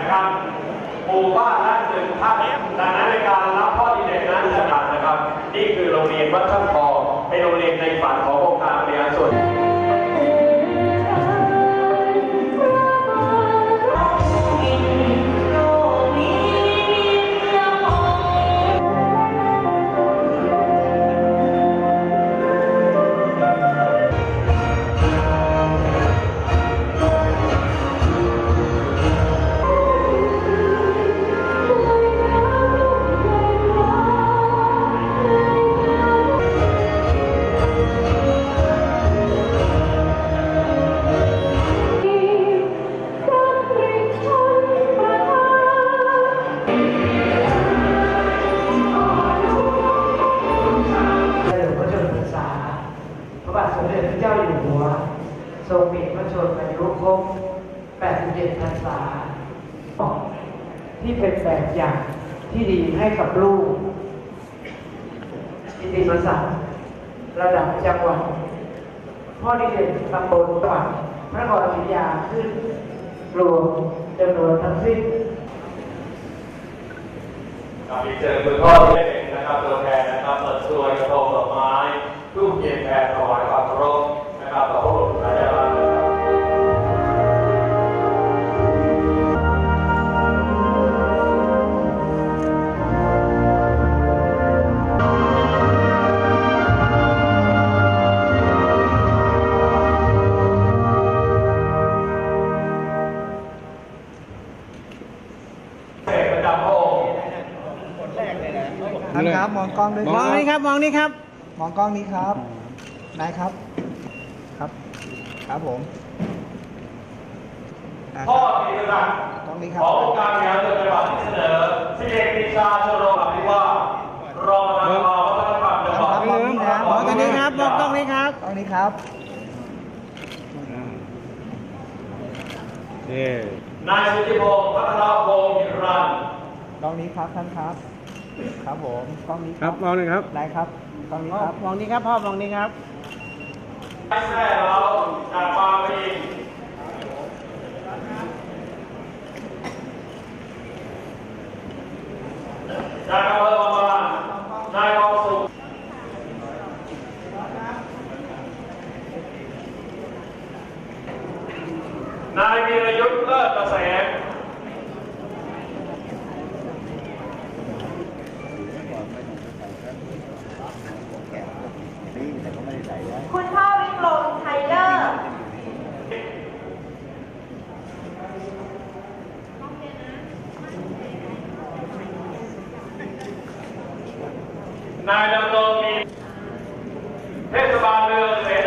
นะครับหมู่บ้านละหนึ่งท่านดังนั้นในการรับข้อดีเด่นนั้นจะผ่านนะครับ นี่คือโรงเรียนวัดช่างทองเป็นโรงเรียนในฝันของ สมเด็จพระเจ้าอยู่หัว ทรงมีพระชนมายุครบ 87 พรรษา ที่เป็นแบบอย่างที่ดีให้กับลูกกิติมศักดิ์ระดับจังหวัดพ่อดีเด่นตำบลจังหวัดพระนครศรีอยุธยาขึ้นรวมจำนวนทั้งสิ้นครับอีกเชิญคุณพ่อที่เป็นนะครับตัวแทนนะครับเปิดตัวกระทงดอกไม้ทูบเทียนแทนถวาย ท่านครับ มองกล้องด้วยมองนี่ครับ มองนี่ครับ มองกล้องนี้ครับ นายครับ ครับ ครับผมอะพ่อธีรศักดิ์กล้องนี้คขรับอองค์การบริหารส่วนจังหวัดที่เสนอสิเอกปีชาชโรอภิวาสรองประธานสภาวัฒนธรรมจังหวัดมองนี่นะมองตรงนี้ครับมองตรงนี้ครับกล้องนี้ครับนี่นายสุธิพงศ์พัฒนพงศ์หิรันกล้องนี้ครับท่านครับ ครับผมกล้องนี้ครับมองหนึ่งครับนายครับกล้องนี้ครับมองนี่ครับพ่อมองนี่ครับนายแม่เราจากปาปีจากอำเภอประมาณนายทองสุขนายวีรยุทธ์เลิศเกษม คุณพ่อวิกรมไทเลอร์นายดำรงมีเทศบาลเมืองเ